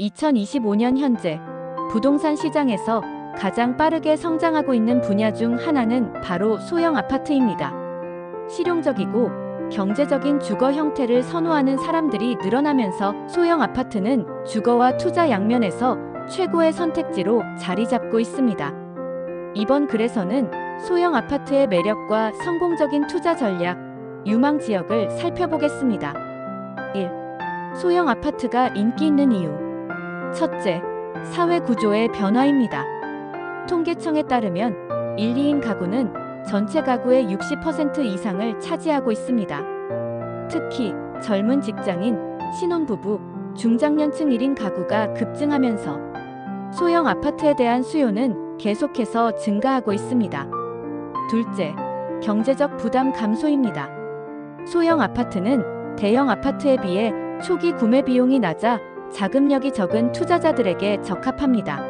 2025년 현재 부동산 시장에서 가장 빠르게 성장하고 있는 분야 중 하나는 바로 소형 아파트입니다. 실용적이고 경제적인 주거 형태를 선호하는 사람들이 늘어나면서 소형 아파트는 주거와 투자 양면에서 최고의 선택지로 자리 잡고 있습니다. 이번 글에서는 소형 아파트의 매력과 성공적인 투자 전략, 유망 지역을 살펴보겠습니다. 1. 소형 아파트가 인기 있는 이유. 첫째, 사회 구조의 변화입니다. 통계청에 따르면 1, 2인 가구는 전체 가구의 60% 이상을 차지하고 있습니다. 특히 젊은 직장인, 신혼부부, 중장년층 1인 가구가 급증하면서 소형 아파트에 대한 수요는 계속해서 증가하고 있습니다. 둘째, 경제적 부담 감소입니다. 소형 아파트는 대형 아파트에 비해 초기 구매 비용이 낮아 자금력이 적은 투자자들에게 적합합니다.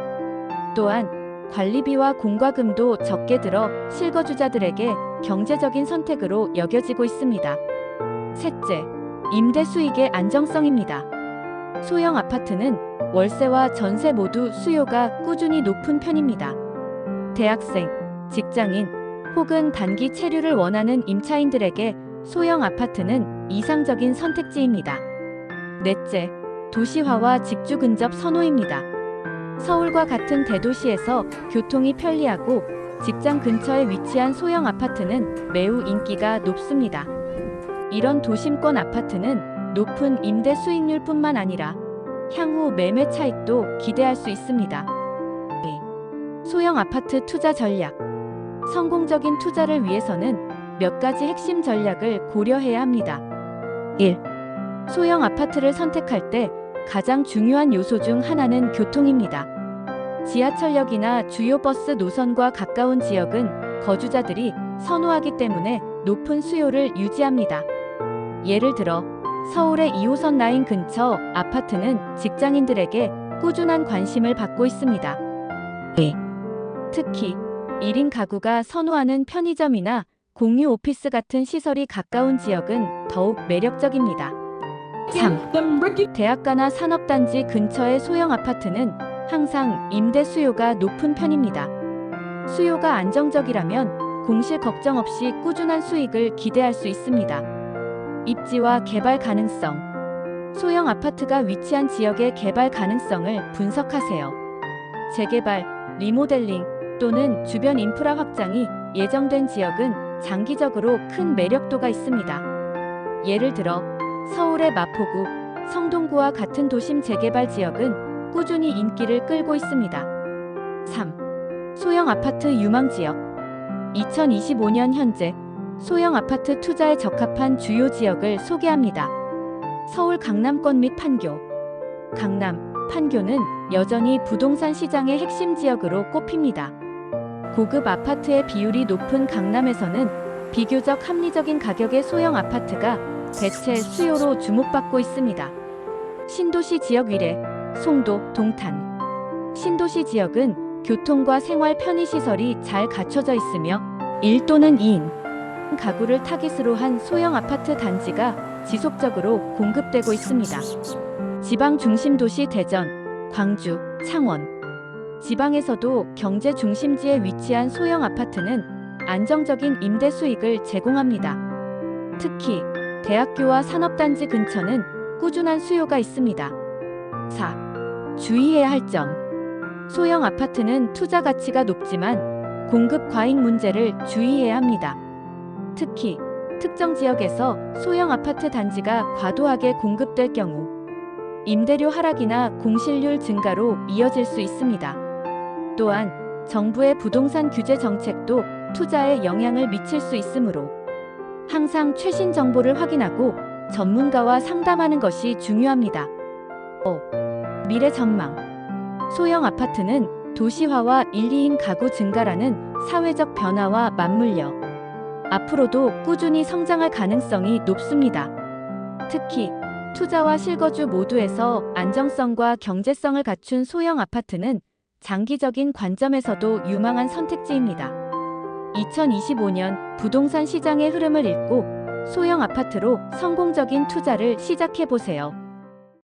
또한 관리비와 공과금도 적게 들어 실거주자들에게 경제적인 선택으로 여겨지고 있습니다. 셋째, 임대 수익의 안정성입니다. 소형 아파트는 월세와 전세 모두 수요가 꾸준히 높은 편입니다. 대학생, 직장인 혹은 단기 체류를 원하는 임차인들에게 소형 아파트는 이상적인 선택지입니다. 넷째, 도시화와 직주 근접 선호입니다. 서울과 같은 대도시에서 교통이 편리하고 직장 근처에 위치한 소형 아파트는 매우 인기가 높습니다. 이런 도심권 아파트는 높은 임대 수익률뿐만 아니라 향후 매매 차익도 기대할 수 있습니다. 네. 소형 아파트 투자 전략. 성공적인 투자를 위해서는 몇 가지 핵심 전략을 고려해야 합니다. 1. 소형 아파트를 선택할 때 가장 중요한 요소 중 하나는 교통입니다. 지하철역이나 주요 버스 노선과 가까운 지역은 거주자들이 선호하기 때문에 높은 수요를 유지합니다. 예를 들어 서울의 2호선 라인 근처 아파트는 직장인들에게 꾸준한 관심을 받고 있습니다. 특히 1인 가구가 선호하는 편의점이나 공유 오피스 같은 시설이 가까운 지역은 더욱 매력적입니다. 3. 대학가나 산업단지 근처의 소형 아파트는 항상 임대 수요가 높은 편입니다. 수요가 안정적이라면 공실 걱정 없이 꾸준한 수익을 기대할 수 있습니다. 입지와 개발 가능성. 소형 아파트가 위치한 지역의 개발 가능성을 분석하세요. 재개발, 리모델링 또는 주변 인프라 확장이 예정된 지역은 장기적으로 큰 매력도가 있습니다. 예를 들어 서울의 마포구, 성동구와 같은 도심 재개발 지역은 꾸준히 인기를 끌고 있습니다. 3. 소형 아파트 유망 지역. 2025년 현재 소형 아파트 투자에 적합한 주요 지역을 소개합니다. 서울 강남권 및 판교. 강남, 판교는 여전히 부동산 시장의 핵심 지역으로 꼽힙니다. 고급 아파트의 비율이 높은 강남에서는 비교적 합리적인 가격의 소형 아파트가 대체 수요로 주목받고 있습니다. 신도시 지역 위례, 송도, 동탄. 신도시 지역은 교통과 생활 편의시설이 잘 갖춰져 있으며 1 또는 2인 가구를 타깃으로 한 소형 아파트 단지가 지속적으로 공급되고 있습니다. 지방 중심 도시 대전, 광주, 창원. 지방에서도 경제 중심지에 위치한 소형 아파트는 안정적인 임대 수익을 제공합니다. 특히 대학교와 산업단지 근처는 꾸준한 수요가 있습니다. 4. 주의해야 할 점. 소형 아파트는 투자 가치가 높지만 공급 과잉 문제를 주의해야 합니다. 특히 특정 지역에서 소형 아파트 단지가 과도하게 공급될 경우 임대료 하락이나 공실률 증가로 이어질 수 있습니다. 또한 정부의 부동산 규제 정책도 투자에 영향을 미칠 수 있으므로 항상 최신 정보를 확인하고 전문가와 상담하는 것이 중요합니다. 5. 미래 전망. 소형 아파트는 도시화와 1, 2인 가구 증가라는 사회적 변화와 맞물려 앞으로도 꾸준히 성장할 가능성이 높습니다. 특히 투자와 실거주 모두에서 안정성과 경제성을 갖춘 소형 아파트는 장기적인 관점에서도 유망한 선택지입니다. 2025년 부동산 시장의 흐름을 읽고 소형 아파트로 성공적인 투자를 시작해 보세요.